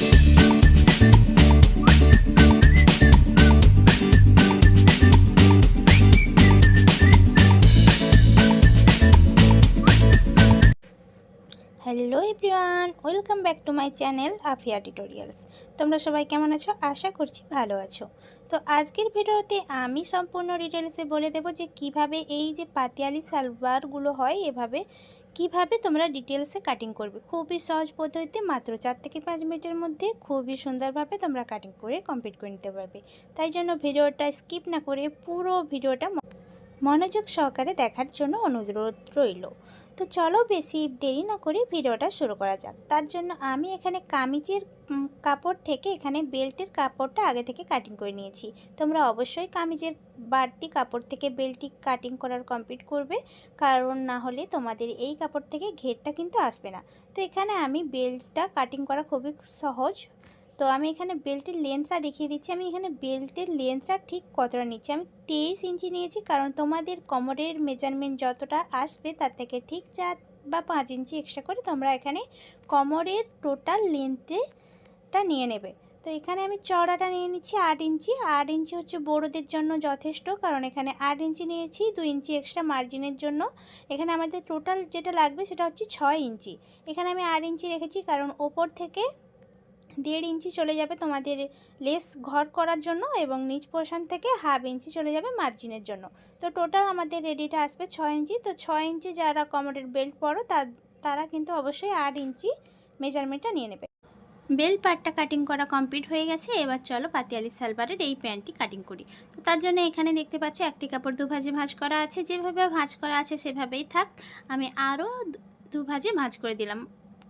Hello everyone welcome back to my channel Afia tutorials তোমরা সবাই কেমন আছো? আশা করছি ভালো আছো। তো আজকের ভিডিওতে আমি সম্পূর্ণ ডিটেলসে বলে দেবো যে কীভাবে এই যে পাতিয়ালি সালভারগুলো হয় এভাবে কীভাবে তোমরা ডিটেলসে কাটিং করবে? খুবই সহজ পদ্ধতিতে মাত্র চার থেকে পাঁচ মিনিটের মধ্যে খুবই সুন্দরভাবে তোমরা কাটিং করে কমপ্লিট করে নিতে পারবে। তাই জন্য ভিডিওটা স্কিপ না করে পুরো ভিডিওটা মনোযোগ সহকারে দেখার জন্য অনুরোধ রইল। তো চলো বেশি দেরি না করে ভিডিওটা শুরু করা যাক। তার জন্য আমি এখানে কামিজের কাপড় থেকে এখানে বেল্টের কাপড়টা আগে থেকে কাটিং করে নিয়েছি। তোমরা অবশ্যই কামিজের বাড়তি কাপড় থেকে বেল্টটি কাটিং করার কমপ্লিট করবে, কারণ না হলে তোমাদের এই কাপড় থেকে ঘেরটা কিন্তু আসবে না। তো এখানে আমি বেল্টটা কাটিং করা খুবই সহজ তো আমি এখানে বেল্টের লেন্থটা দেখিয়ে দিচ্ছি। আমি এখানে বেল্টের লেন্থটা ঠিক কতটা নিচ্ছি? আমি তেইশ ইঞ্চি নিয়েছি, কারণ তোমাদের কোমরের মেজারমেন্ট যতটা আসবে, তার থেকে ঠিক চার বা পাঁচ ইঞ্চি এক্সট্রা করে তোমরা এখানে কোমরের টোটাল লেন্থটা নিয়ে নেবে। তো এখানে আমি চওড়াটা নিয়ে নিচ্ছি আট ইঞ্চি। আট ইঞ্চি হচ্ছে বড়োদের জন্য যথেষ্ট, কারণ এখানে আট ইঞ্চি নিয়েছি দু ইঞ্চি এক্সট্রা মার্জিনের জন্য। এখানে আমাদের টোটাল যেটা লাগবে সেটা হচ্ছে ছয় ইঞ্চি। এখানে আমি আট ইঞ্চি রেখেছি, কারণ ওপর থেকে দেড় ইঞ্চি চলে যাবে তোমাদের লেস ঘর করার জন্য এবং নিচ পোর্শন থেকে হাফ ইঞ্চি চলে যাবে মার্জিনের জন্য। তো টোটাল আমাদের রেডিটা আসবে ছয় ইঞ্চি। তো ছয় ইঞ্চি যারা কমরের বেল্ট পরো, তা, তারা কিন্তু অবশ্যই আট ইঞ্চি মেজারমেন্টটা নিয়ে নেবে। বেল্ট পার্টটা কাটিং করা কমপ্লিট হয়ে গেছে। এবার চলো পাতিয়ালি সালভারের এই প্যান্টটি কাটিং করি। তো তার জন্য এখানে দেখতে পাচ্ছি একটি কাপড় দু ভাজে ভাঁজ করা আছে। যেভাবে ভাঁজ করা আছে সেভাবেই থাক। আমি আরও দু ভাজে ভাঁজ করে দিলাম।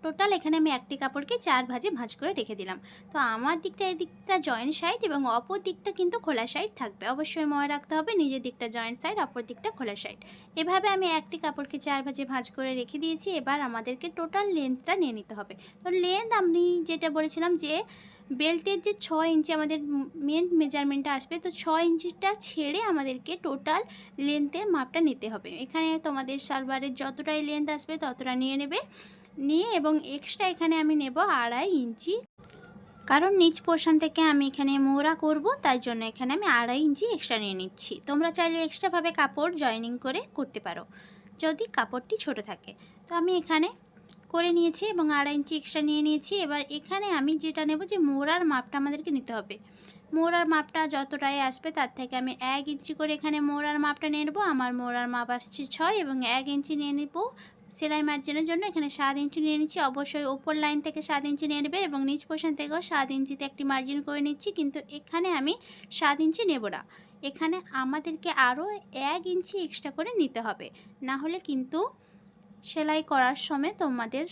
টোটাল এখানে আমি একটি কাপড়কে চার ভাজে ভাঁজ করে রেখে দিলাম। তো আমার দিকটা এদিকটা জয়েন্ট সাইড এবং অপর দিকটা কিন্তু খোলা সাইড থাকবে। অবশ্যই মনে রাখতে হবে নিজের দিকটা জয়েন্ট সাইড অপর দিকটা খোলা সাইড এভাবে আমি একটি কাপড়কে চার ভাজে ভাঁজ করে রেখে দিয়েছি। এবার আমাদেরকে টোটাল লেন্থটা নিয়ে নিতে হবে। তো লেন্থ আমি যেটা বলেছিলাম যে বেল্টের যে ছ ইঞ্চি আমাদের মেন মেজারমেন্টটা আসবে, তো ছ ইঞ্চিটা ছেড়ে আমাদেরকে টোটাল লেন্থের মাপটা নিতে হবে। এখানে তোমাদের সালভারের যতটাই লেন্থ আসবে ততটা নিয়ে নেবে। নিয়ে এবং এক্সট্রা এখানে আমি নেব আড়াই ইঞ্চি। কারণ নিচ পোর্শন থেকে আমি এখানে মোড়া করব, তাই জন্য এখানে আমি আড়াই ইঞ্চি এক্সট্রা নিয়ে নিচ্ছি। তোমরা চাইলে এক্সট্রাভাবে কাপড় জয়েনিং করে করতে পারো, যদি কাপড়টি ছোট থাকে। তো আমি এখানে করে নিয়েছি এবং আড়াই ইঞ্চি এক্সট্রা নিয়ে নিয়েছি। এবার এখানে আমি যেটা নেব যে মোড়ার মাপটা আমাদেরকে নিতে হবে। মোড়ার মাপটা যতটাই আসবে তার থেকে আমি এক ইঞ্চি করে এখানে মোড়ার মাপটা নিয়ে নেব। আমার মোড়ার মাপ আসছে ছয় এবং এক ইঞ্চি নিয়ে নেব। সেলাই মার্জিনের জন্য এখানে সাত ইঞ্চি নিয়ে নিচ্ছি। অবশ্যই ওপর লাইন থেকে সাত ইঞ্চি নিয়ে নেবে এবং নিচ পোর্শন থেকেও সাত ইঞ্চিতে একটি মার্জিন করে নিচ্ছি। কিন্তু এখানে আমি সাত ইঞ্চি নেব না। এখানে আমাদেরকে আরও এক ইঞ্চি এক্সট্রা করে নিতে হবে। না হলে কিন্তু সেলাই করার সময় তোমাদের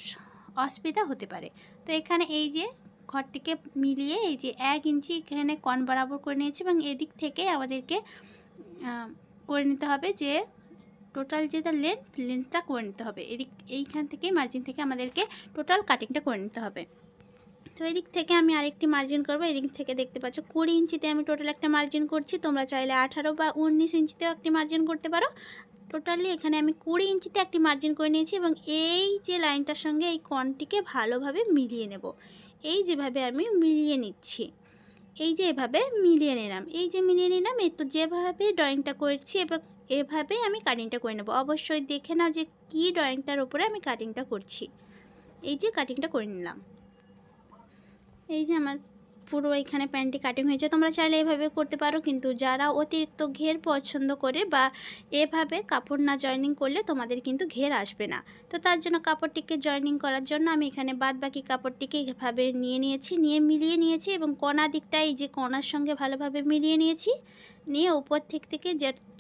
অসুবিধা হতে পারে। তো এখানে এই যে ঘরটিকে মিলিয়ে এই যে এক ইঞ্চি এখানে কন বরাবর করে নিয়েছি এবং এদিক থেকে আমাদেরকে করে নিতে হবে যে টোটাল যেটা লেন্থ, লেন্থটা করে নিতে হবে। এদিক, এইখান থেকে মার্জিন থেকে আমাদেরকে টোটাল কাটিংটা করে নিতে হবে। তো এদিক থেকে আমি আরেকটি মার্জিন করব। এদিক থেকে দেখতে পাচ্ছ কুড়ি ইঞ্চিতে আমি টোটাল একটা মার্জিন করছি। তোমরা চাইলে আঠারো বা উনিশ ইঞ্চিতেও একটি মার্জিন করতে পারো। টোটালি এখানে আমি কুড়ি ইঞ্চিতে একটি মার্জিন করে নিয়েছি এবং এই যে লাইনটার সঙ্গে এই কনটিকে ভালোভাবে মিলিয়ে নেব। এই যেভাবে আমি মিলিয়ে নিচ্ছি, এই যে এভাবে মিলিয়ে নিলাম, এই যে মিলিয়ে নিলাম, এই তো যেভাবে ড্রয়িংটা করছি এবং এভাবে আমি কাটিংটা করে নেব। অবশ্যই দেখে নাও যে কী ড্রয়িংটার উপরে আমি কাটিংটা করছি। এই যে কাটিংটা করে নিলাম। এই যে আমার পুরো এখানে প্যান্টটি কাটিং হয়েছে। তোমরা চাইলে এভাবে করতে পারো, কিন্তু যারা অতিরিক্ত ঘের পছন্দ করে বা এভাবে কাপড় না জয়নিং করলে তোমাদের কিন্তু ঘের আসবে না। তো তার জন্য কাপড়টিকে জয়নিং করার জন্য আমি এখানে বাদ বাকি কাপড়টিকে এভাবে নিয়ে নিয়েছি, নিয়ে মিলিয়ে নিয়েছি এবং কণা দিকটা এই যে কণার সঙ্গে ভালোভাবে মিলিয়ে নিয়েছি। নিয়ে উপর থেকে থেকে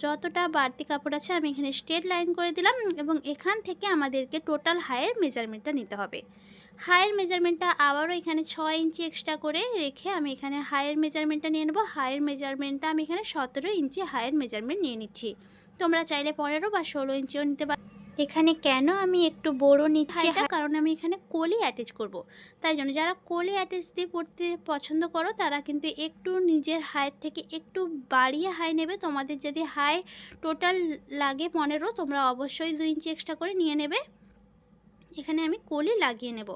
যতটা বাড়তি কাপড় আছে আমি এখানে স্ট্রেট লাইন করে দিলাম এবং এখান থেকে আমাদেরকে টোটাল হায়ের মেজারমেন্টটা নিতে হবে। হায়ের মেজারমেন্টটা আবারও এখানে ছ ইঞ্চি এক্সট্রা করে রেখে আমি এখানে হায়ের মেজারমেন্টটা নিয়ে নেব। হায়ের মেজারমেন্টটা আমি এখানে সতেরো ইঞ্চি হায়ের মেজারমেন্ট নিয়ে নিচ্ছি। তোমরা চাইলে পনেরো বা ষোলো ইঞ্চিও নিতে পারো এখানে কেন আমি একটু বড় নিচ্ছি? কারণ আমি এখানে কোলি অ্যাটাচ করব। তাই জন্য যারা কোলি অ্যাটাচ দিয়ে পড়তে পছন্দ করো তারা কিন্তু একটু নিজের হাইয়ের থেকে একটু বাড়িয়ে হাই নেবে। তোমাদের যদি হাই টোটাল লাগে পনেরো তোমরা অবশ্যই দুই ইঞ্চি এক্সট্রা করে নিয়ে নেবে। এখানে আমি কোলি লাগিয়ে নেব।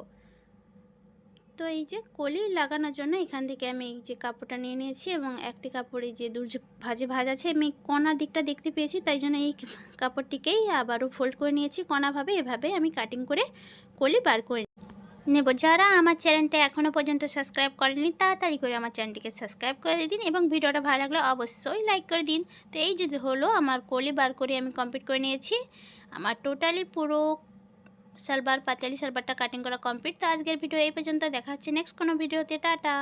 তো এই যে কলি লাগানোর জন্য এখান থেকে আমি এই যে কাপড়টা নিয়ে নিয়েছি এবং একটি কাপড়ে যে দূর ভাজে ভাজ আছে, আমি কণার দিকটা দেখতে পেয়েছি, তাই জন্য এই কাপড়টিকেই আবারও ফোল্ড করে নিয়েছি। কণাভাবে এভাবে আমি কাটিং করে কলি বার করে নেব। যারা আমার চ্যানেলটা এখনও পর্যন্ত সাবস্ক্রাইব করেনি তাড়াতাড়ি করে আমার চ্যানেলটিকে সাবস্ক্রাইব করে দিন এবং ভিডিওটা ভালো লাগলে অবশ্যই লাইক করে দিন। তো এই যে হলো আমার কলি বার করে আমি কমপ্লিট করে নিয়েছি। আমার টোটালি পুরো সালবার পাতিয়ালি সালবারটা কাটিং করা কমপ্লিট তো আজকের ভিডিও এই পর্যন্ত। দেখা হচ্ছে নেক্সট কোনো ভিডিওতে টাটা।